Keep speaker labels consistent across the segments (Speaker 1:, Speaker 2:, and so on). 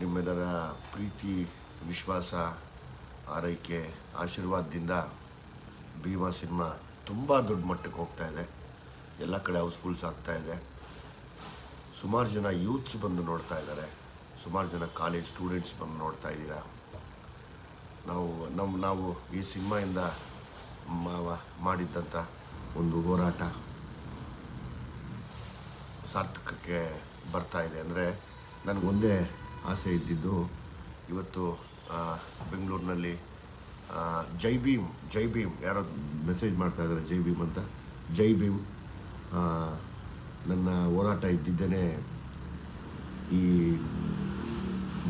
Speaker 1: ನಿಮ್ಮೆಲ್ಲರ ಪ್ರೀತಿ, ವಿಶ್ವಾಸ, ಆರೈಕೆ, ಆಶೀರ್ವಾದದಿಂದ ಭೀಮಾ ಸಿನಿಮಾ ತುಂಬ ದೊಡ್ಡ ಮಟ್ಟಕ್ಕೆ ಹೋಗ್ತಾ ಇದೆ. ಎಲ್ಲ ಕಡೆ ಹೌಸ್ಫುಲ್ಸ್ ಆಗ್ತಾ ಇದೆ. ಸುಮಾರು ಜನ ಯೂತ್ಸ್ ಬಂದು ನೋಡ್ತಾ ಇದ್ದಾರೆ. ಸುಮಾರು ಜನ ಕಾಲೇಜ್ ಸ್ಟೂಡೆಂಟ್ಸ್ ಬಂದು ನೋಡ್ತಾ ಇದ್ದೀರಾ? ನಾವು ನಮ್ಮ ನಾವು ಈ ಸಿನಿಮಾಯಿಂದ ಮಾಡಿದ್ದಂಥ ಒಂದು ಹೋರಾಟ ಸಾರ್ಥಕಕ್ಕೆ ಬರ್ತಾ ಇದೆ. ಅಂದರೆ ನನಗೊಂದೇ ಆಸೆ ಇದ್ದಿದ್ದು ಇವತ್ತು ಬೆಂಗಳೂರಿನಲ್ಲಿ ಜೈ ಭೀಮ್ ಜೈ ಭೀಮ್, ಯಾರೋ ಮೆಸೇಜ್ ಮಾಡ್ತಾ ಇದ್ದಾರೆ, ಜೈ ಭೀಮ್ ಅಂತ. ಜೈ ಭೀಮ್ ನನ್ನ ಹೋರಾಟ ಇದ್ದಿದ್ದೇನೆ ಈ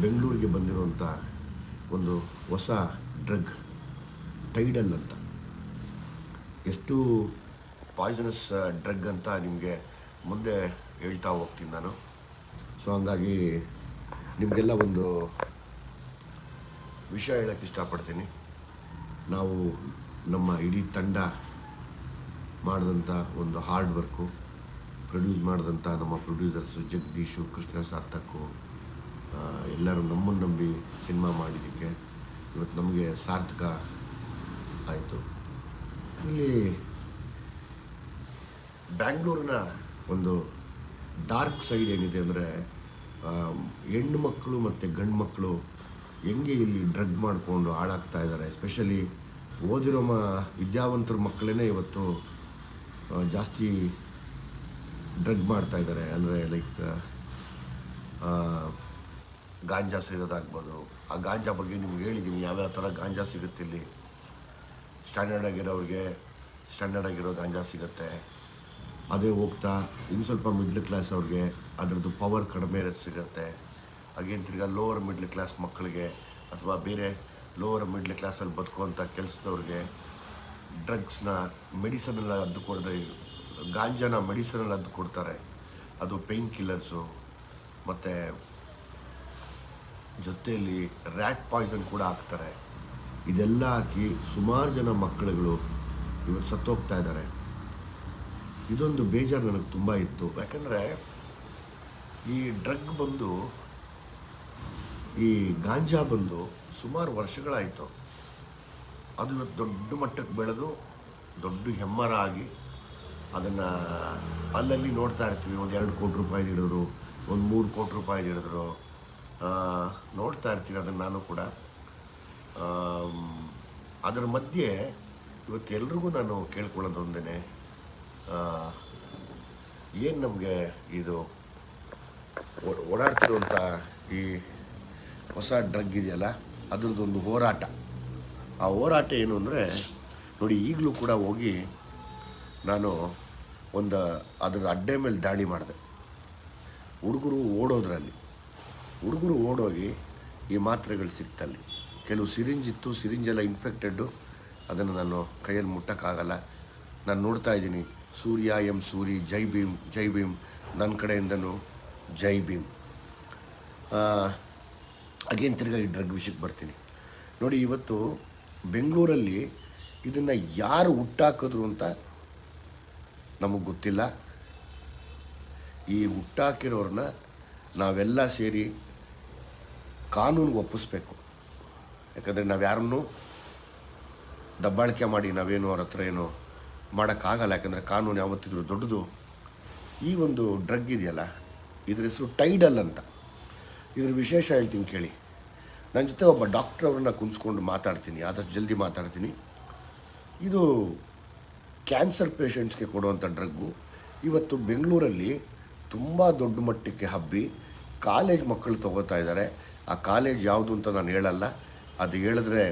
Speaker 1: ಬೆಂಗಳೂರಿಗೆ ಬಂದಿರುವಂಥ ಒಂದು ಹೊಸ ಡ್ರಗ್, ಟೈಡಲ್ ಅಂತ. ಎಷ್ಟು ಪಾಯ್ಸನಸ್ ಡ್ರಗ್ ಅಂತ ನಿಮಗೆ ಮುಂದೆ ಹೇಳ್ತಾ ಹೋಗ್ತೀನಿ ನಾನು. ಸೊ, ಹಂಗಾಗಿ ನಿಮಗೆಲ್ಲ ಒಂದು ವಿಷಯ ಹೇಳಕ್ಕೆ ಇಷ್ಟಪಡ್ತೀನಿ. ನಾವು ನಮ್ಮ ಇಡೀ ತಂಡ ಮಾಡಿದಂಥ ಒಂದು ಹಾರ್ಡ್ ವರ್ಕು ಪ್ರೊಡ್ಯೂಸ್ ಮಾಡಿದಂಥ ನಮ್ಮ ಪ್ರೊಡ್ಯೂಸರ್ಸು ಜಗದೀಶು, ಕೃಷ್ಣ ಸಾರ್ಥಕು ಎಲ್ಲರೂ ನಮ್ಮನ್ನು ನಂಬಿ ಸಿನಿಮಾ ಮಾಡಿದ್ದಕ್ಕೆ ಇವತ್ತು ನಮಗೆ ಸಾರ್ಥಕ ಆಯಿತು. ಇಲ್ಲಿ ಬ್ಯಾಂಗ್ಳೂರಿನ ಒಂದು ಡಾರ್ಕ್ ಸೈಡ್ ಏನಿದೆ ಅಂದರೆ ಹೆಣ್ಣು ಮಕ್ಕಳು ಮತ್ತು ಗಂಡು ಮಕ್ಕಳು ಹೆಂಗೆ ಇಲ್ಲಿ ಡ್ರಗ್ ಮಾಡಿಕೊಂಡು ಹಾಳಾಗ್ತಾ ಇದ್ದಾರೆ? ಎಸ್ಪೆಷಲಿ ಓದಿರೋ ಮ, ವಿದ್ಯಾವಂತರ ಮಕ್ಕಳೇ ಇವತ್ತು ಜಾಸ್ತಿ ಡ್ರಗ್ ಮಾಡ್ತಾ ಇದ್ದಾರೆ. ಅಂದರೆ ಲೈಕ್ ಗಾಂಜಾ ಸಿಗೋದಾಗ್ಬೋದು. ಆ ಗಾಂಜಾ ಬಗ್ಗೆ ನಿಮ್ಗೆ ಹೇಳಿದ್ದೀನಿ. ಯಾವ್ಯಾವ ಥರ ಗಾಂಜಾ ಸಿಗುತ್ತೆ ಇಲ್ಲಿ? ಸ್ಟ್ಯಾಂಡರ್ಡ್ ಆಗಿರೋರಿಗೆ ಸ್ಟ್ಯಾಂಡರ್ಡ್ ಆಗಿರೋ ಗಾಂಜಾ ಸಿಗುತ್ತೆ. ಅದೇ ಹೋಗ್ತಾ, ಇನ್ನು ಸ್ವಲ್ಪ ಮಿಡ್ಲ್ ಕ್ಲಾಸ್ ಅವ್ರಿಗೆ ಅದರದ್ದು ಪವರ್ ಕಡಿಮೆ ಸಿಗುತ್ತೆ. ಹಾಗೇನು ತಿರ್ಗಾ ಲೋವರ್ ಮಿಡ್ಲ್ ಕ್ಲಾಸ್ ಮಕ್ಕಳಿಗೆ ಅಥವಾ ಬೇರೆ ಲೋವರ್ ಮಿಡ್ಲ್ ಕ್ಲಾಸಲ್ಲಿ ಬದುಕುವಂಥ ಕೆಲಸದವ್ರಿಗೆ ಡ್ರಗ್ಸ್ನ ಮೆಡಿಸನಲ್ಲಿ ಅದ್ದು ಕೊಡದೆ ಗಾಂಜಾನ ಮೆಡಿಸನಲ್ಲಿ ಅದ್ದು ಕೊಡ್ತಾರೆ. ಅದು ಪೇಯ್ನ್ ಕಿಲ್ಲರ್ಸು ಮತ್ತು ಜೊತೆಯಲ್ಲಿ ರ್ಯಾಟ್ ಪಾಯ್ಸನ್ ಕೂಡ ಹಾಕ್ತಾರೆ. ಇದೆಲ್ಲ ಹಾಕಿ ಸುಮಾರು ಜನ ಮಕ್ಕಳುಗಳು ಇವತ್ತು ಸತ್ತೋಗ್ತಾ ಇದ್ದಾರೆ ಇದೊಂದು ಬೇಜಾರು ನನಗೆ ತುಂಬ ಇತ್ತು. ಯಾಕಂದರೆ ಈ ಡ್ರಗ್ ಬಂದು, ಈ ಗಾಂಜಾ ಬಂದು ಸುಮಾರು ವರ್ಷಗಳಾಯಿತು. ಅದು ದೊಡ್ಡ ಮಟ್ಟಕ್ಕೆ ಬೆಳೆದು, ದೊಡ್ಡ ಹೆಮ್ಮರ ಆಗಿ ಅದನ್ನು ಅಲ್ಲಲ್ಲಿ ನೋಡ್ತಾ ಇರ್ತೀವಿ. ಒಂದು ಎರಡು ಕೋಟಿ ರೂಪಾಯಿ ಹಿಡಿದ್ರು ಒಂದು ಮೂರು ಕೋಟಿ ರೂಪಾಯಿ ಹಿಡಿದ್ರು ನೋಡ್ತಾ ಇರ್ತೀನಿ ಅದನ್ನು ನಾನು ಕೂಡ. ಅದರ ಮಧ್ಯೆ ಇವತ್ತು ಎಲ್ರಿಗೂ ನಾನು ಕೇಳ್ಕೊಳ್ಳೋದು ಒಂದೇ ಏನು ನಮಗೆ ಇದು ಓಡಾಡ್ತಿರುವಂಥ ಈ ಹೊಸ ಡ್ರಗ್ ಇದೆಯಲ್ಲ, ಅದರದ್ದೊಂದು ಹೋರಾಟ. ಆ ಹೋರಾಟ ಏನು ಅಂದರೆ, ನೋಡಿ ಈಗಲೂ ಕೂಡ ಹೋಗಿ ನಾನು ಒಂದು ಅದರ ಅಡ್ಡೆ ಮೇಲೆ ದಾಳಿ ಮಾಡಿದೆ. ಹುಡುಗರು ಓಡೋದ್ರಲ್ಲಿ. ಹುಡುಗರು ಓಡೋಗಿ ಈ ಮಾತ್ರೆಗಳು ಸಿಕ್ತಲ್ಲಿ. ಕೆಲವು ಸಿರಿಂಜ್ ಇತ್ತು, ಸಿರಿಂಜೆಲ್ಲ ಇನ್ಫೆಕ್ಟೆಡ್ಡು ಅದನ್ನು ನಾನು ಕೈಯಲ್ಲಿ ಮುಟ್ಟೋಕ್ಕಾಗಲ್ಲ. ನಾನು ನೋಡ್ತಾ ಇದ್ದೀನಿ. ಸೂರ್ಯ ಎಂ ಸೂರಿ, ಜೈ ಭೀಮ್ ಜೈ ಭೀಮ್ ನನ್ನ ಕಡೆಯಿಂದನೂ ಜೈ ಭೀಮ್. ಅಗೇನ್ ತಿರ್ಗಾ ಈ ಡ್ರಗ್ ವಿಷಯಕ್ಕೆ ಬರ್ತೀನಿ. ನೋಡಿ, ಇವತ್ತು ಬೆಂಗಳೂರಲ್ಲಿ ಇದನ್ನು ಯಾರು ಹುಟ್ಟಾಕಿದ್ರು ಅಂತ ನಮಗೆ ಗೊತ್ತಿಲ್ಲ. ಈ ಹುಟ್ಟಾಕಿರೋರನ್ನ ನಾವೆಲ್ಲ ಸೇರಿ ಕಾನೂನಿಗೆ ಒಪ್ಪಿಸ್ಬೇಕು. ಯಾಕಂದರೆ ನಾವು ಯಾರನ್ನೂ ದಬ್ಬಾಳಿಕೆ ಮಾಡಿ ನಾವೇನು ಅವ್ರ ಹತ್ರ ಏನು ಮಾಡೋಕ್ಕಾಗಲ್ಲ, ಯಾಕಂದರೆ ಕಾನೂನು ಯಾವತ್ತಿದ್ರು ದೊಡ್ಡದು. ಈ ಒಂದು ಡ್ರಗ್ ಇದೆಯಲ್ಲ, ಇದ್ರ ಹೆಸರು ಟೈಡಲ್ ಅಂತ. ಇದ್ರ ವಿಶೇಷ ಹೇಳ್ತೀನಿ ಕೇಳಿ. ನನ್ನ ಜೊತೆ ಒಬ್ಬ ಡಾಕ್ಟ್ರ್ ಅವ್ರನ್ನ ಕುಂಸ್ಕೊಂಡು ಮಾತಾಡ್ತೀನಿ, ಆದಷ್ಟು ಜಲ್ದಿ ಮಾತಾಡ್ತೀನಿ. ಇದು ಕ್ಯಾನ್ಸರ್ ಪೇಷಂಟ್ಸ್ಗೆ ಕೊಡುವಂಥ ಡ್ರಗ್ಗು. ಇವತ್ತು ಬೆಂಗಳೂರಲ್ಲಿ ತುಂಬ ದೊಡ್ಡ ಮಟ್ಟಕ್ಕೆ ಹಬ್ಬಿ ಕಾಲೇಜ್ ಮಕ್ಕಳು ತಗೋತಾ ಇದ್ದಾರೆ. ಆ ಕಾಲೇಜ್ ಯಾವುದು ಅಂತ ನಾನು ಹೇಳಲ್ಲ. ಅದು ಹೇಳಿದ್ರೆ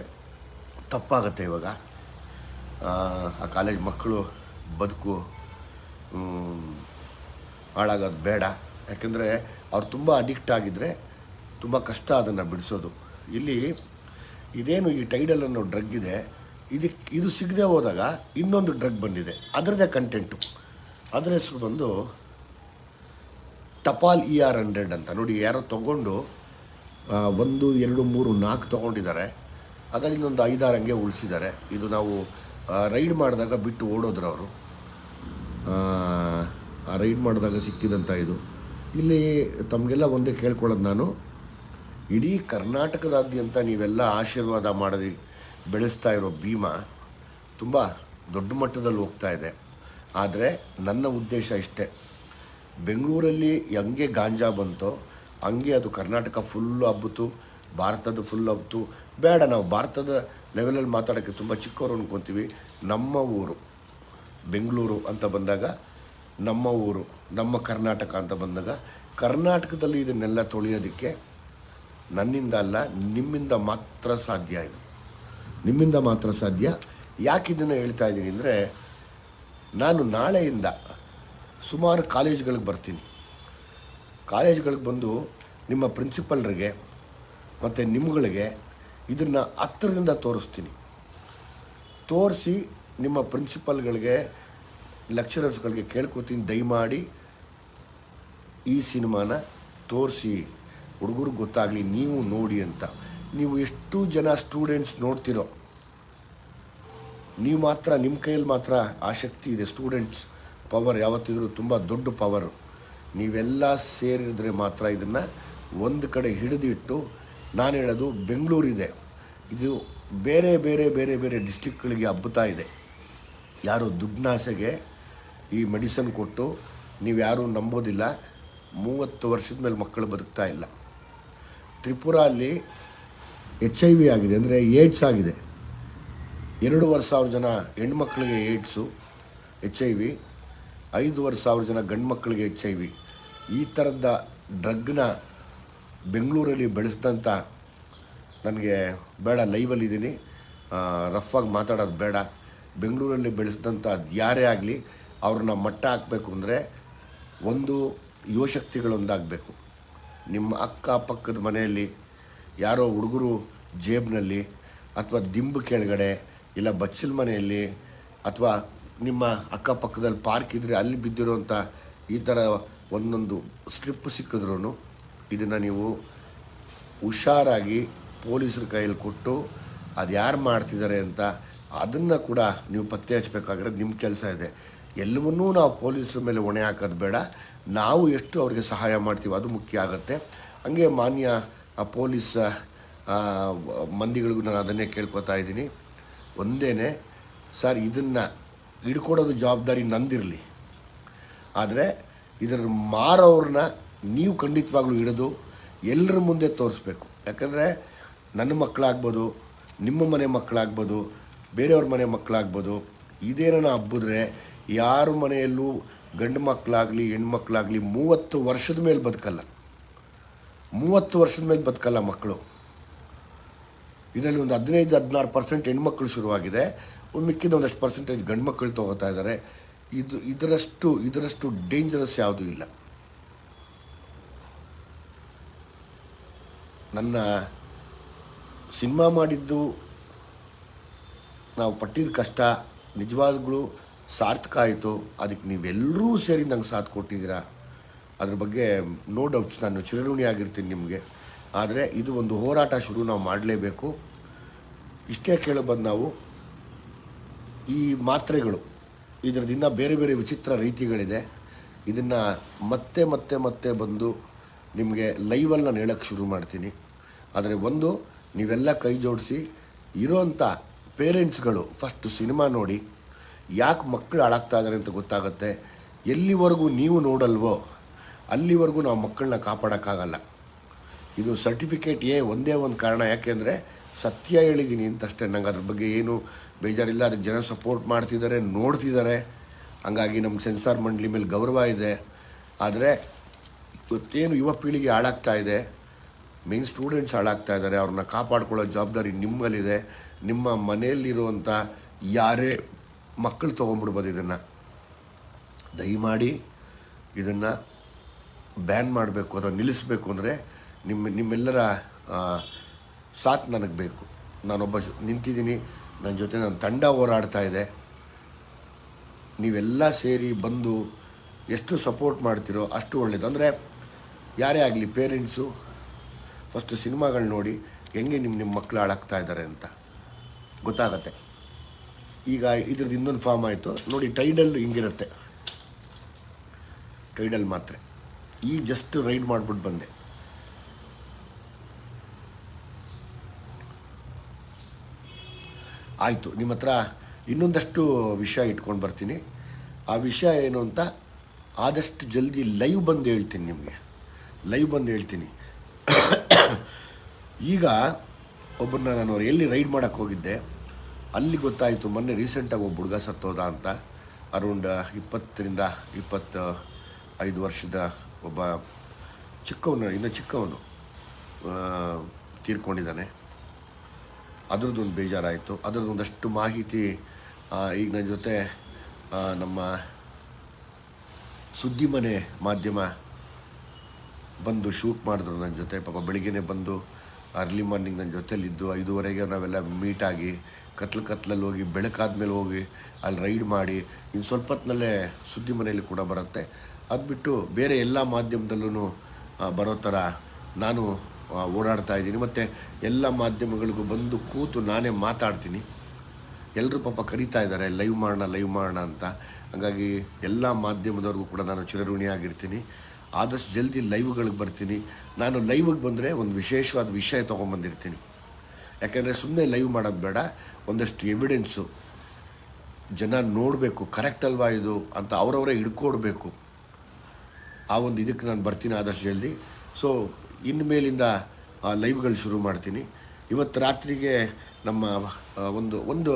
Speaker 1: ತಪ್ಪಾಗತ್ತೆ ಇವಾಗ. ಆ, ಕಾಲೇಜ್ ಮಕ್ಕಳು ಬದುಕು ಹಾಳಾಗೋದು ಬೇಡ. ಯಾಕೆಂದರೆ ಅವ್ರು ತುಂಬ ಅಡಿಕ್ಟ್ ಆಗಿದ್ದರೆ ತುಂಬ ಕಷ್ಟ ಅದನ್ನು ಬಿಡಿಸೋದು. ಇಲ್ಲಿ ಇದೇನು ಈ ಟೈಡಲ್ ಅನ್ನೋ ಡ್ರಗ್ ಇದೆ ಇದಕ್ಕೆ ಇದು ಸಿಗದೆ ಹೋದಾಗ ಇನ್ನೊಂದು ಡ್ರಗ್ ಬಂದಿದೆ. ಅದರದೇ ಕಂಟೆಂಟು ಅದರ ಹೆಸರು ಬಂದು ಟಪಾಲ್ ಇ ಆರ್ ಹಂಡ್ರೆಡ್ ಅಂತ. ನೋಡಿ ಯಾರೋ ತೊಗೊಂಡು ಒಂದು ಎರಡು ಮೂರು ನಾಲ್ಕು ತೊಗೊಂಡಿದ್ದಾರೆ. ಅದರಲ್ಲಿ ಒಂದು ಐದಾರು ಹಂಗೆ ಉಳಿಸಿದ್ದಾರೆ. ಇದು ನಾವು ರೈಡ್ ಮಾಡಿದಾಗ ಬಿಟ್ಟು ಓಡೋದ್ರು ಅವರು. ಆ ರೈಡ್ ಮಾಡಿದಾಗ ಸಿಕ್ಕಿದಂಥ ಇದು. ಇಲ್ಲಿ ತಮಗೆಲ್ಲ ಒಂದೇ ಕೇಳ್ಕೊಳ್ಳೋದು ನಾನು. ಇಡೀ ಕರ್ನಾಟಕದಾದ್ಯಂತ ನೀವೆಲ್ಲ ಆಶೀರ್ವಾದ ಮಾಡಿ ಬೆಳೆಸ್ತಾ ಇರೋ ಭೀಮಾ ತುಂಬ ದೊಡ್ಡ ಮಟ್ಟದಲ್ಲಿ ಹೋಗ್ತಾ ಇದೆ. ಆದರೆ ನನ್ನ ಉದ್ದೇಶ ಇಷ್ಟೇ. ಬೆಂಗಳೂರಲ್ಲಿ ಹೆಂಗೆ ಗಾಂಜಾ ಬಂತೋ, ಹಂಗೆ ಅದು ಕರ್ನಾಟಕ ಫುಲ್ಲು ಹಬ್ಬಿತು ಭಾರತದ ಫುಲ್ ಅಪ್ತು ಬೇಡ, ನಾವು ಭಾರತದ ಲೆವೆಲಲ್ಲಿ ಮಾತಾಡೋಕ್ಕೆ ತುಂಬ ಚಿಕ್ಕವರು ಅಂದ್ಕೊತೀವಿ ನಮ್ಮ ಊರು, ಬೆಂಗಳೂರು ಅಂತ ಬಂದಾಗ, ನಮ್ಮ ಊರು, ನಮ್ಮ ಕರ್ನಾಟಕ ಅಂತ ಬಂದಾಗ, ಕರ್ನಾಟಕದಲ್ಲಿ ಇದನ್ನೆಲ್ಲ ತೊಳೆಯೋದಕ್ಕೆ ನನ್ನಿಂದ ಅಲ್ಲ, ನಿಮ್ಮಿಂದ ಮಾತ್ರ ಸಾಧ್ಯ ಇದು. ನಿಮ್ಮಿಂದ ಮಾತ್ರ ಸಾಧ್ಯ. ಯಾಕೆ ಇದನ್ನು ಹೇಳ್ತಾ ಇದ್ದೀನಿ ಅಂದರೆ, ನಾನು ನಾಳೆಯಿಂದ ಸುಮಾರು ಕಾಲೇಜ್ಗಳಿಗೆ ಬರ್ತೀನಿ. ಕಾಲೇಜ್ಗಳಿಗೆ ಬಂದು ನಿಮ್ಮ ಪ್ರಿನ್ಸಿಪಲ್ರಿಗೆ ಮತ್ತು ನಿಮ್ಗಳಿಗೆ ಇದನ್ನು ಹತ್ತಿರದಿಂದ ತೋರಿಸ್ತೀನಿ. ತೋರಿಸಿ ನಿಮ್ಮ ಪ್ರಿನ್ಸಿಪಲ್ಗಳಿಗೆ, ಲೆಕ್ಚರರ್ಸ್ಗಳಿಗೆ ಕೇಳ್ಕೊತೀನಿ, ದಯಮಾಡಿ ಈ ಸಿನಿಮಾನ ತೋರಿಸಿ. ಹುಡುಗರಿಗೆ ಗೊತ್ತಾಗಲಿ, ನೀವು ನೋಡಿ ಅಂತ. ನೀವು ಎಷ್ಟು ಜನ ಸ್ಟೂಡೆಂಟ್ಸ್ ನೋಡ್ತಿರೋ. ನೀವು ಮಾತ್ರ, ನಿಮ್ಮ ಕೈಯಲ್ಲಿ ಮಾತ್ರ ಆಸಕ್ತಿ ಇದೆ. ಸ್ಟೂಡೆಂಟ್ಸ್, ಪವರ್ ಯಾವತ್ತಿದ್ರೂ ತುಂಬ ದೊಡ್ಡ ಪವರು. ನೀವೆಲ್ಲ ಸೇರಿದರೆ ಮಾತ್ರ ಇದನ್ನು ಒಂದು ಕಡೆ ಹಿಡಿದಿಟ್ಟು ನಾನು ಹೇಳೋದು ಬೆಂಗಳೂರಿದೆ ಇದು. ಬೇರೆ ಬೇರೆ ಬೇರೆ ಬೇರೆ ಡಿಸ್ಟಿಕ್ಗಳಿಗೆ ಹಬ್ಬುತ್ತಾ ಇದೆ. ಯಾರು ದುಗ್ನಾಸೆಗೆ ಈ ಮೆಡಿಸನ್ ಕೊಟ್ಟು ನೀವು ಯಾರೂ ನಂಬೋದಿಲ್ಲ. ಮೂವತ್ತು ವರ್ಷದ ಮೇಲೆ ಮಕ್ಕಳು ಬದುಕ್ತಾ ಇಲ್ಲ. ತ್ರಿಪುರ ಅಲ್ಲಿ ಎಚ್ ಐ ವಿ ಆಗಿದೆ. ಅಂದರೆ ಏಡ್ಸ್ ಆಗಿದೆ. ಎರಡೂವರೆ ಸಾವಿರ ಜನ ಹೆಣ್ಮಕ್ಳಿಗೆ ಏಡ್ಸು ಎಚ್ ಐ ವಿ ಐದೂವರೆ ಸಾವಿರ ಜನ ಗಂಡು ಮಕ್ಕಳಿಗೆ ಎಚ್ ಐ ವಿ ಈ ಥರದ ಡ್ರಗ್ನ ಬೆಂಗಳೂರಲ್ಲಿ ಬೆಳೆಸಿದಂಥ ನನಗೆ ಬೇಡ ಲೈವಲ್ಲಿದ್ದೀನಿ ರಫಾಗಿ ಮಾತಾಡೋದು ಬೇಡ. ಬೆಂಗಳೂರಲ್ಲಿ ಬೆಳೆಸಿದಂಥ ಯಾರೇ ಆಗಲಿ ಅವ್ರನ್ನ ಮಟ್ಟ ಹಾಕಬೇಕು ಅಂದರೆ ಒಂದು ಯುವಶಕ್ತಿಗಳೊಂದಾಗಬೇಕು ನಿಮ್ಮ ಅಕ್ಕಪಕ್ಕದ ಮನೆಯಲ್ಲಿ ಯಾರೋ ಹುಡುಗರು ಜೇಬ್ನಲ್ಲಿ ಅಥವಾ ದಿಂಬು ಕೆಳಗಡೆ ಇಲ್ಲ ಬಚ್ಚಲ ಮನೆಯಲ್ಲಿ ಅಥವಾ ನಿಮ್ಮ ಅಕ್ಕಪಕ್ಕದಲ್ಲಿ ಪಾರ್ಕ್ ಇದ್ದರೆ ಅಲ್ಲಿ ಬಿದ್ದಿರೋಂಥ ಈ ಥರ ಒಂದೊಂದು ಸ್ಟ್ರಿಪ್ ಸಿಕ್ಕಿದ್ರೂ ಇದನ್ನು ನೀವು ಹುಷಾರಾಗಿ ಪೊಲೀಸರ ಕೈಯಲ್ಲಿ ಕೊಟ್ಟು ಅದು ಯಾರು ಮಾಡ್ತಿದ್ದಾರೆ ಅಂತ ಅದನ್ನು ಕೂಡ ನೀವು ಪತ್ತೆ ಹಚ್ಚಬೇಕಾಗಿರೋದು ನಿಮ್ಮ ಕೆಲಸ ಇದೆ. ಎಲ್ಲವನ್ನೂ ನಾವು ಪೊಲೀಸರ ಮೇಲೆ ಹೊಣೆ ಹಾಕೋದು ಬೇಡ. ನಾವು ಎಷ್ಟು ಅವರಿಗೆ ಸಹಾಯ ಮಾಡ್ತೀವಿ ಅದು ಮುಖ್ಯ ಆಗುತ್ತೆ. ಹಂಗೆ ಮಾನ್ಯ ಪೊಲೀಸ್ ಮಂದಿಗಳಿಗೂ ನಾನು ಅದನ್ನೇ ಕೇಳ್ಕೊತಾ ಇದ್ದೀನಿ. ಒಂದೇ ಸರ್ ಇದನ್ನು ಹಿಡ್ಕೊಡೋದು ಜವಾಬ್ದಾರಿ ನಂದಿರಲಿ. ಆದರೆ ಇದರ ಮಾರೋರನ್ನ ನೀವು ಖಂಡಿತವಾಗ್ಲೂ ಹಿಡಿದು ಎಲ್ಲರ ಮುಂದೆ ತೋರಿಸ್ಬೇಕು. ಯಾಕಂದರೆ ನನ್ನ ಮಕ್ಕಳಾಗ್ಬೋದು, ನಿಮ್ಮ ಮನೆ ಮಕ್ಕಳಾಗ್ಬೋದು, ಬೇರೆಯವ್ರ ಮನೆ ಮಕ್ಕಳಾಗ್ಬೋದು, ಇದೇನ ಹಬ್ಬಿದ್ರೆ ಯಾರ ಮನೆಯಲ್ಲೂ ಗಂಡು ಮಕ್ಕಳಾಗಲಿ ಹೆಣ್ಮಕ್ಳಾಗಲಿ ಮೂವತ್ತು ವರ್ಷದ ಮೇಲೆ ಬದುಕಲ್ಲ. ಮೂವತ್ತು ವರ್ಷದ ಮೇಲೆ ಬದುಕಲ್ಲ ಮಕ್ಕಳು. ಇದರಲ್ಲಿ ಒಂದು ಹದಿನೈದು, ಹದಿನಾರು ಪರ್ಸೆಂಟ್ ಹೆಣ್ಮಕ್ಳು ಶುರುವಾಗಿದೆ. ಒಂದು ಮಿಕ್ಕಿದ ಒಂದಷ್ಟು ಪರ್ಸೆಂಟೇಜ್ ಗಂಡು ಮಕ್ಕಳು ತೊಗೋತಾ ಇದ್ದಾರೆ. ಇದು, ಇದರಷ್ಟು ಇದರಷ್ಟು ಡೇಂಜರಸ್ ಯಾವುದೂ ಇಲ್ಲ. ನನ್ನ ಸಿನಿಮಾ ಮಾಡಿದ್ದು ನಾವು ಪಟ್ಟಿದ ಕಷ್ಟ, ನಿಜವಾಗ್ಲೂ ಸಾರ್ಥಕ ಆಯಿತು. ಅದಕ್ಕೆ ನೀವೆಲ್ಲರೂ ಸೇರಿ ನಂಗೆ ಸಾಥ್ ಕೊಟ್ಟಿದ್ದೀರಾ? ಅದ್ರ ಬಗ್ಗೆ ನೋ ಡೌಟ್ಸ್ ನಾನು ಚಿರಋಣಿ ಆಗಿರ್ತೀನಿ ನಿಮಗೆ. ಆದರೆ ಇದು ಒಂದು ಹೋರಾಟ ಶುರು ನಾವು ಮಾಡಲೇಬೇಕು. ಇಷ್ಟೇ ಕೇಳಬಂದು ನಾವು, ಈ ಮಾತ್ರೆಗಳು ಇದರದಿಂದ ಬೇರೆ ಬೇರೆ ವಿಚಿತ್ರ ರೀತಿಗಳಿದೆ. ಇದನ್ನು ಮತ್ತೆ ಮತ್ತೆ ಮತ್ತೆ ಬಂದು ನಿಮಗೆ ಲೈವಲ್ಲಿ ನಾನು ಹೇಳೋಕ್ಕೆ ಶುರು ಮಾಡ್ತೀನಿ. ಆದರೆ ಒಂದು, ನೀವೆಲ್ಲ ಕೈ ಜೋಡಿಸಿ ಇರೋಂಥ ಪೇರೆಂಟ್ಸ್ಗಳು ಫಸ್ಟು ಸಿನಿಮಾ ನೋಡಿ, ಯಾಕೆ ಮಕ್ಕಳು ಹಾಳಾಗ್ತಾ ಇದ್ದಾರೆ ಅಂತ ಗೊತ್ತಾಗುತ್ತೆ. ಎಲ್ಲಿವರೆಗೂ ನೀವು ನೋಡಲ್ವೋ, ಅಲ್ಲಿವರೆಗೂ ನಾವು ಮಕ್ಕಳನ್ನ ಕಾಪಾಡೋಕ್ಕಾಗಲ್ಲ. ಇದು ಸರ್ಟಿಫಿಕೇಟ್ ಏ ಒಂದೇ ಒಂದು ಕಾರಣ. ಯಾಕೆಂದರೆ ಸತ್ಯ ಹೇಳಿದ್ದೀನಿ ಅಂತಷ್ಟೇ ನಂಗೆ ಅದ್ರ ಬಗ್ಗೆ ಏನು ಬೇಜಾರಿಲ್ಲ. ಅದಕ್ಕೆ ಜನ ಸಪೋರ್ಟ್ ಮಾಡ್ತಿದ್ದಾರೆ, ನೋಡ್ತಿದ್ದಾರೆ. ಹಂಗಾಗಿ ನಮ್ಮ ಸೆನ್ಸಾರ್ ಮಂಡಳಿ ಮೇಲೆ ಗೌರವ ಇದೆ. ಆದರೆ ಇವತ್ತೇನು ಯುವ ಪೀಳಿಗೆ ಹಾಳಾಗ್ತಾ ಇದೆ? ಮೇನ್ ಸ್ಟೂಡೆಂಟ್ಸ್ ಹಾಳಾಗ್ತಾ ಇದ್ದಾರೆ, ಅವ್ರನ್ನ ಕಾಪಾಡ್ಕೊಳ್ಳೋ ಜವಾಬ್ದಾರಿ ನಿಮ್ಮಲ್ಲಿದೆ. ನಿಮ್ಮ ಮನೆಯಲ್ಲಿರುವಂಥ ಯಾರೇ ಮಕ್ಕಳು ತೊಗೊಂಡ್ಬಿಡ್ಬೋದು ಇದನ್ನು, ದಯಮಾಡಿ ಇದನ್ನು ಬ್ಯಾನ್ ಮಾಡಬೇಕು ಅಥವಾ ನಿಲ್ಲಿಸಬೇಕು ಅಂದರೆ ನಿಮ್ಮ ನಿಮ್ಮೆಲ್ಲರ ಸಾಥ್ ನನಗೆ ಬೇಕು. ನಾನೊಬ್ಬ ನಿಂತಿದ್ದೀನಿ ನನ್ನ ಜೊತೆ ನನ್ನ ತಂಡ ಹೋರಾಡ್ತಾ ಇದೆ. ನೀವೆಲ್ಲ ಸೇರಿ ಬಂದು ಎಷ್ಟು ಸಪೋರ್ಟ್ ಮಾಡ್ತೀರೋ ಅಷ್ಟು ಒಳ್ಳೇದು. ಅಂದರೆ ಯಾರೇ ಆಗಲಿ ಪೇರೆಂಟ್ಸು ಫಸ್ಟ್ ಸಿನಿಮಾಗಳು ನೋಡಿ ಹೆಂಗೆ ನಿಮ್ಮ ನಿಮ್ಮ ಮಕ್ಕಳು ಹಾಳಾಗ್ತಾ ಇದ್ದಾರೆ ಅಂತ. ಗೊತ್ತಾಗತ್ತೆ. ಈಗ ಇದ್ರದ್ದು ಇನ್ನೊಂದು ಫಾರ್ಮ್ ಆಯಿತು. ನೋಡಿ ಟೈಡಲ್ ಹಿಂಗಿರುತ್ತೆ. ಟೈಡಲ್ ಮಾತ್ರ. ಈ ಜಸ್ಟ್ ರೈಡ್ ಮಾಡಿಬಿಟ್ಟು ಬಂದೆ. ಆಯಿತು, ನಿಮ್ಮ ಹತ್ರ ಇನ್ನೊಂದಷ್ಟು ವಿಷಯ ಇಟ್ಕೊಂಡು ಬರ್ತೀನಿ. ಆ ವಿಷಯ ಏನು ಅಂತ ಆದಷ್ಟು ಜಲ್ದಿ ಲೈವ್ ಬಂದು ಹೇಳ್ತೀನಿ ನಿಮಗೆ. ಲೈವ್ ಬಂದು ಹೇಳ್ತೀನಿ. ಈಗ ಒಬ್ಬರನ್ನ ನಾನು ಎಲ್ಲಿ ರೈಡ್ ಮಾಡೋಕ್ಕೆ ಹೋಗಿದ್ದೆ, ಅಲ್ಲಿ ಗೊತ್ತಾಯಿತು ಮೊನ್ನೆ ರೀಸೆಂಟಾಗಿ ಒಬ್ಬ ಹುಡುಗ ಸತ್ತೋದ ಅಂತ. ಅರೌಂಡ್ ಇಪ್ಪತ್ತರಿಂದ ಇಪ್ಪತ್ತ ಐದು ವರ್ಷದ ಒಬ್ಬ ಚಿಕ್ಕವನು, ಇನ್ನು ಚಿಕ್ಕವನು ತೀರ್ಕೊಂಡಿದ್ದಾನೆ. ಅದರದ್ದೊಂದು ಬೇಜಾರಾಯಿತು. ಅದ್ರದ್ದು ಒಂದಷ್ಟು ಮಾಹಿತಿ ಈಗ ನನ್ನ ಜೊತೆ ನಮ್ಮ ಸುದ್ದಿ ಮನೆ ಮಾಧ್ಯಮ ಬಂದು ಶೂಟ್ ಮಾಡಿದ್ರು ನನ್ನ ಜೊತೆ. ಪಾಪ ಬೆಳಿಗ್ಗೆನೆ ಬಂದು ಅರ್ಲಿ ಮಾರ್ನಿಂಗ್ ನನ್ನ ಜೊತೆಲಿದ್ದು ಐದುವರೆಗೆ ನಾವೆಲ್ಲ ಮೀಟ್ ಆಗಿ ಕತ್ಲು ಕತ್ಲಲ್ಲಿ ಹೋಗಿ ಬೆಳಕಾದ್ಮೇಲೆ ಹೋಗಿ ಅಲ್ಲಿ ರೈಡ್ ಮಾಡಿ ಇನ್ನು ಸ್ವಲ್ಪ ಹೊತ್ತಿನಲ್ಲೇ ಸುದ್ದಿ ಮನೆಯಲ್ಲಿ ಕೂಡ ಬರುತ್ತೆ. ಅದು ಬಿಟ್ಟು ಬೇರೆ ಎಲ್ಲ ಮಾಧ್ಯಮದಲ್ಲೂ ಬರೋ ಥರ ನಾನು ಓಡಾಡ್ತಾ ಇದ್ದೀನಿ. ಮತ್ತು ಎಲ್ಲ ಮಾಧ್ಯಮಗಳಿಗೂ ಬಂದು ಕೂತು ನಾನೇ ಮಾತಾಡ್ತೀನಿ. ಎಲ್ಲರೂ ಪಾಪ ಕರೀತಾ ಇದ್ದಾರೆ ಲೈವ್ ಮಾಡೋಣ ಲೈವ್ ಮಾಡೋಣ ಅಂತ. ಹಾಗಾಗಿ ಎಲ್ಲ ಮಾಧ್ಯಮದವ್ರಿಗೂ ಕೂಡ ನಾನು ಚಿರಋಣಿಯಾಗಿರ್ತೀನಿ. ಆದಷ್ಟು ಜಲ್ದಿ ಲೈವ್ಗಳಿಗೆ ಬರ್ತೀನಿ. ನಾನು ಲೈವ್ಗೆ ಬಂದರೆ ಒಂದು ವಿಶೇಷವಾದ ವಿಷಯ ತೊಗೊಂಬಂದಿರ್ತೀನಿ. ಯಾಕೆಂದರೆ ಸುಮ್ಮನೆ ಲೈವ್ ಮಾಡೋದು ಬೇಡ, ಒಂದಷ್ಟು ಎವಿಡೆನ್ಸು ಜನ ನೋಡಬೇಕು ಕರೆಕ್ಟ್ ಅಲ್ವಾ ಇದು ಅಂತ ಅವರವರೇ ಹಿಡ್ಕೊಡ್ಬೇಕು. ಆ ಒಂದು ಇದಕ್ಕೆ ನಾನು ಬರ್ತೀನಿ ಆದಷ್ಟು ಜಲ್ದಿ. ಸೊ ಇನ್ಮೇಲಿಂದ ಲೈವ್ಗಳು ಶುರು ಮಾಡ್ತೀನಿ. ಇವತ್ತು ರಾತ್ರಿಗೆ ನಮ್ಮ ಒಂದು ಒಂದು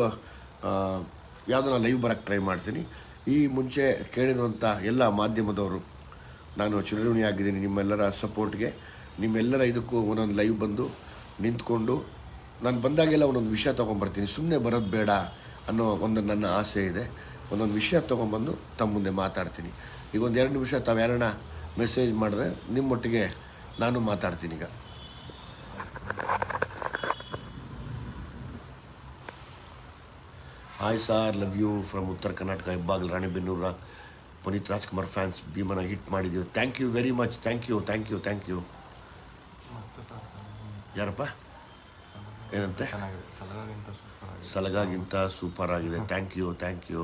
Speaker 1: ಯಾವುದನ್ನ ಲೈವ್ ಬರೋಕ್ಕೆ ಟ್ರೈ ಮಾಡ್ತೀನಿ. ಈ ಮುಂಚೆ ಕೇಳಿರುವಂಥ ಎಲ್ಲ ಮಾಧ್ಯಮದವರು ನಾನು ಚಿರಋಣಿಯಾಗಿದ್ದೀನಿ ನಿಮ್ಮೆಲ್ಲರ ಸಪೋರ್ಟ್ಗೆ. ನಿಮ್ಮೆಲ್ಲರ ಇದಕ್ಕೂ ಒಂದೊಂದು ಲೈವ್ ಬಂದು ನಿಂತ್ಕೊಂಡು ನಾನು ಬಂದಾಗೆಲ್ಲ ಒಂದೊಂದು ವಿಷಯ ತೊಗೊಂಬರ್ತೀನಿ. ಸುಮ್ಮನೆ ಬರೋದು ಬೇಡ ಅನ್ನೋ ಒಂದು ನನ್ನ ಆಸೆ ಇದೆ. ಒಂದೊಂದು ವಿಷಯ ತೊಗೊಂಬಂದು ತಮ್ಮ ಮುಂದೆ ಮಾತಾಡ್ತೀನಿ. ಈಗ ಒಂದು ಎರಡು ನಿಮಿಷ ತಾವು ಯಾರನ್ನ ಮೆಸೇಜ್ ಮಾಡಿದ್ರೆ ನಿಮ್ಮೊಟ್ಟಿಗೆ ನಾನು ಮಾತಾಡ್ತೀನಿ ಈಗ. Hi sir love you from Uttara Karnataka Hebbagal Ranebennur Puneeth Rajkumar fans ಭೀಮನ ಹಿಟ್ ಮಾಡಿದ್ದೀವಿ. Thank you very much thank you thank you thank you ಯಾರಪ್ಪ? ಏನಂತೆ? ಸಲಗಾಗಿಂತ ಸೂಪರ್ ಆಗಿದೆ thank you thank you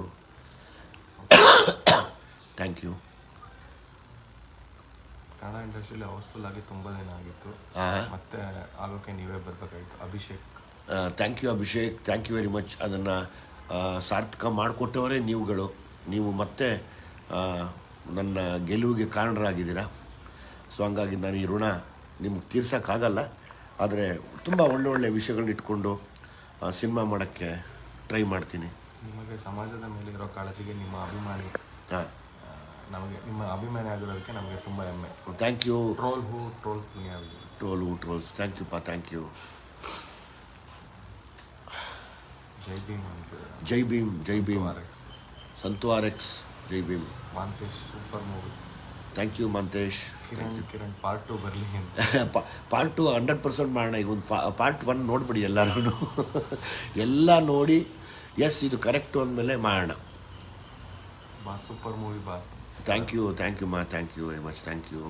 Speaker 1: thank you
Speaker 2: Kannada ಇಂಡಸ್ಟ್ರಿಯಲ್ಲಿ house full ಆಗಿ ತುಂಬ ದಿನ ಆಗಿತ್ತು. ಮತ್ತೆ ನೀವೇ ಬರಬೇಕಾಗಿತ್ತು. Abhishek.
Speaker 1: Thank you Abhishek. Thank you very much ಅದನ್ನು ಸಾರ್ಥಕ ಮಾಡಿಕೊಟ್ಟವರೇ ನೀವುಗಳು. ನೀವು ಮತ್ತೆ ನನ್ನ ಗೆಲುವಿಗೆ ಕಾರಣರಾಗಿದ್ದೀರಾ? ಸೊ ಹಂಗಾಗಿ ನಾನು ಈ ಋಣ ನಿಮ್ಗೆ ತೀರ್ಸೋಕ್ಕಾಗಲ್ಲ. ಆದರೆ ತುಂಬ ಒಳ್ಳೊಳ್ಳೆ ವಿಷಯಗಳನ್ನ ಇಟ್ಕೊಂಡು ಸಿನಿಮಾ ಮಾಡೋಕ್ಕೆ ಟ್ರೈ ಮಾಡ್ತೀನಿ.
Speaker 2: ನಿಮಗೆ ಸಮಾಜದ ಮೇಲೆ ಇರೋ ಕಾಳಜಿಗೆ ನಿಮ್ಮ ಅಭಿಮಾನಿ
Speaker 1: ಹಾಂ.
Speaker 2: ನಮಗೆ ನಿಮ್ಮ ಅಭಿಮಾನಿ ಆಗಿರೋದಕ್ಕೆ ನಮಗೆ ತುಂಬ ಹೆಮ್ಮೆ.
Speaker 1: Thank you
Speaker 2: troll who trolls troll
Speaker 1: who trolls thank you ಪಾ thank you
Speaker 2: Jai Bhim
Speaker 1: Jai Bhim Jai Bhim
Speaker 2: R X
Speaker 1: Santhu R X Jai Bhim
Speaker 2: Manthesh super movie
Speaker 1: thank you Manthesh.
Speaker 2: Kiran Kiran part two ಬರಲಿ ಅಂತ.
Speaker 1: Part two hundred percent ಮಾಡೋಣ ಈಗ ಒಂದು part one ನೋಡ್ಬಿಡಿ ಎಲ್ಲರೂ ಎಲ್ಲ ನೋಡಿ S ಇದು correct ಅಂದಮೇಲೆ ಮಾಡೋಣ.
Speaker 2: ಬಾ super movie boss
Speaker 1: thank you thank you ಮಾ thank you very much thank you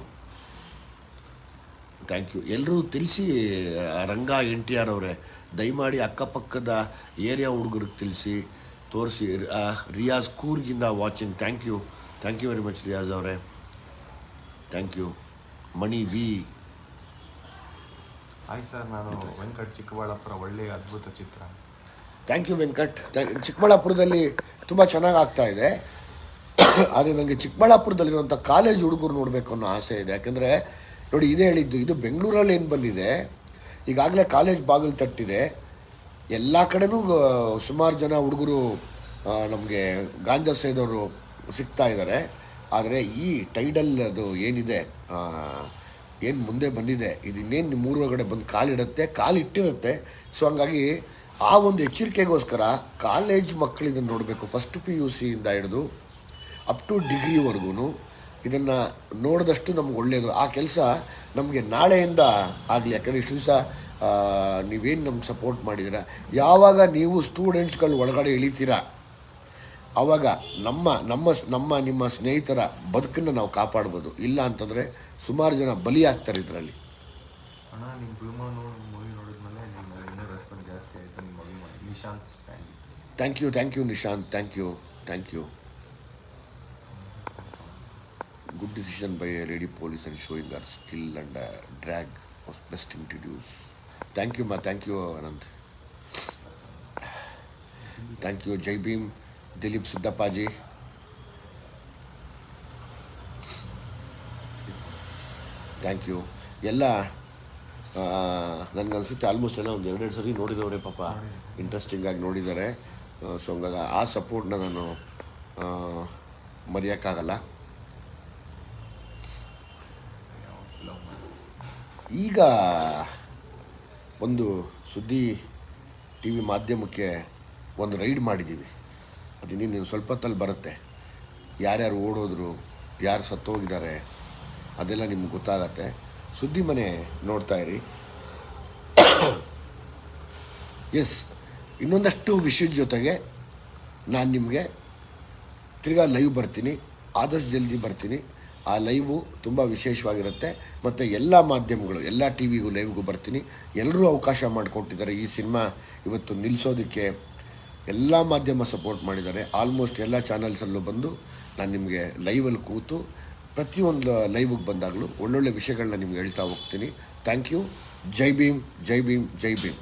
Speaker 1: thank you ಎಲ್ಲರೂ ತಿಳಿಸಿ ರಂಗ ಎನ್ ಟಿ ಆರ್ ಅವರೇ. ದಯಮಾಡಿ ಅಕ್ಕಪಕ್ಕದ ಏರಿಯಾ ಹುಡುಗರಿಗೆ ತಿಳಿಸಿ. ತೋರಿಸಿ. Riyaz ಕೂರ್ಗಿಂದ watching thank you thank you very much Riyaz ಅವರೇ. Thank you Mani V.
Speaker 2: Hi sir ನಾನು ವೆಂಕಟ್ ಚಿಕ್ಕಬಳ್ಳಾಪುರ ಒಳ್ಳೆಯ ಅದ್ಭುತ ಚಿತ್ರ.
Speaker 1: Thank you Venkat. ಚಿಕ್ಕಬಳ್ಳಾಪುರದಲ್ಲಿ ತುಂಬ ಚೆನ್ನಾಗಿ ಆಗ್ತಾ ಇದೆ. ಆದರೆ ನನಗೆ ಚಿಕ್ಕಬಳ್ಳಾಪುರದಲ್ಲಿರುವಂಥ ಕಾಲೇಜ್ ಹುಡುಗರು ನೋಡಬೇಕು ಅನ್ನೋ ಆಸೆ ಇದೆ. ಯಾಕೆಂದರೆ ನೋಡಿ ಇದೇ ಹೇಳಿದ್ದು ಇದು ಬೆಂಗಳೂರಲ್ಲಿ ಏನು ಬಂದಿದೆ. ಈಗಾಗಲೇ ಕಾಲೇಜ್ ಬಾಗಿಲು ತಟ್ಟಿದೆ. ಎಲ್ಲ ಕಡೆನೂ ಸುಮಾರು ಜನ ಹುಡುಗರು ನಮಗೆ ಗಾಂಜಾ ಸೇದವರು ಸಿಗ್ತಾ ಇದ್ದಾರೆ ಆದರೆ ಈ ಟೈಡಲ್ ಅದು ಏನಿದೆ ಏನು ಮುಂದೆ ಬಂದಿದೆ ಇದು ಇನ್ನೇನು ನಿಮ್ಮ ಊರೊಳಗಡೆ ಬಂದು ಕಾಲಿಡುತ್ತೆ, ಕಾಲಿಟ್ಟಿರುತ್ತೆ. ಸೊ ಹಂಗಾಗಿ ಆ ಒಂದು ಎಚ್ಚರಿಕೆಗೋಸ್ಕರ ಕಾಲೇಜ್ ಮಕ್ಕಳು ನೋಡಬೇಕು, ಫಸ್ಟ್ ಪಿ ಯು ಸಿಯಿಂದ ಹಿಡಿದು ಅಪ್ ಟು ಡಿಗ್ರಿವರೆಗೂ ಇದನ್ನು ನೋಡಿದಷ್ಟು ನಮ್ಗೆ ಒಳ್ಳೆಯದು ಆ ಕೆಲಸ ನಮಗೆ ನಾಳೆಯಿಂದ ಆಗಲಿ, ಯಾಕಂದರೆ ಇಷ್ಟು ದಿವಸ ನೀವೇನು ನಮ್ಗೆ ಸಪೋರ್ಟ್ ಮಾಡಿದ್ದೀರ ಯಾವಾಗ ನೀವು ಸ್ಟೂಡೆಂಟ್ಸ್ಗಳು ಒಳಗಡೆ ಇಳಿತೀರ? ಆವಾಗ ನಮ್ಮ ನಮ್ಮ ನಮ್ಮ ನಿಮ್ಮ ಸ್ನೇಹಿತರ ಬದುಕನ್ನು ನಾವು ಕಾಪಾಡ್ಬೋದು. ಇಲ್ಲ ಅಂತಂದರೆ ಸುಮಾರು ಜನ
Speaker 2: ಬಲಿ ಆಗ್ತಾರೆ ಇದರಲ್ಲಿ.
Speaker 1: Thank you thank you Nishanth thank you thank you good decision by lady police and showing our skill and drag was best introduce thank you ಮಾ thank you Ananth thank you Jai Bhim Dileep Siddappaji thank you ಎಲ್ಲ ನನಗನ್ಸುತ್ತೆ almost ಎಲ್ಲ ಒಂದು ಎರಡೆರಡು ಸರಿ ನೋಡಿದವ್ರೆ ಪಾಪ. Interesting ಆಗಿ ನೋಡಿದ್ದಾರೆ ಸೊ ಹಂಗಾಗಿ ಆ ಸಪೋರ್ಟ್ನ ನಾನು ಮರೆಯೋಕ್ಕಾಗಲ್ಲ. ಈಗ ಒಂದು ಸುದ್ದಿ ಟಿ ವಿ ಮಾಧ್ಯಮಕ್ಕೆ ಒಂದು ರೈಡ್ ಮಾಡಿದ್ದೀವಿ. ಅದು ನೀನು ಸ್ವಲ್ಪ ಹೊತ್ತಲ್ಲಿ ಬರುತ್ತೆ. ಯಾರ್ಯಾರು ಓಡೋದ್ರು, ಯಾರು ಸತ್ತೋಗಿದ್ದಾರೆ, ಅದೆಲ್ಲ ನಿಮ್ಗೆ ಗೊತ್ತಾಗತ್ತೆ. ಸುದ್ದಿ ಮನೆ ನೋಡ್ತಾ ಇರಿ. ಎಸ್, ಇನ್ನೊಂದಷ್ಟು ವಿಷಯದ ಜೊತೆಗೆ ನಾನು ನಿಮಗೆ ತಿರ್ಗಾ ಲೈವ್ ಬರ್ತೀನಿ. ಆದಷ್ಟು ಜಲ್ದಿ ಬರ್ತೀನಿ. ಆ ಲೈವು ತುಂಬ ವಿಶೇಷವಾಗಿರುತ್ತೆ. ಮತ್ತು ಎಲ್ಲ ಮಾಧ್ಯಮಗಳು, ಎಲ್ಲ ಟಿ ವಿಗೂ ಲೈವ್ಗೂ ಬರ್ತೀನಿ. ಎಲ್ಲರೂ ಅವಕಾಶ ಮಾಡಿಕೊಟ್ಟಿದ್ದಾರೆ. ಈ ಸಿನಿಮಾ ಇವತ್ತು ನಿಲ್ಲಿಸೋದಕ್ಕೆ ಎಲ್ಲ ಮಾಧ್ಯಮ ಸಪೋರ್ಟ್ ಮಾಡಿದ್ದಾರೆ. ಆಲ್ಮೋಸ್ಟ್ ಎಲ್ಲ ಚಾನಲ್ಸಲ್ಲೂ ಬಂದು ನಾನು ನಿಮಗೆ ಲೈವಲ್ಲಿ ಕೂತು ಪ್ರತಿಯೊಂದು ಲೈವಿಗೆ ಬಂದಾಗಲೂ ಒಳ್ಳೊಳ್ಳೆ ವಿಷಯಗಳನ್ನ ನಿಮ್ಗೆ ಹೇಳ್ತಾ ಹೋಗ್ತೀನಿ. Thank you Jai Bhim Jai Bhim Jai Bhim.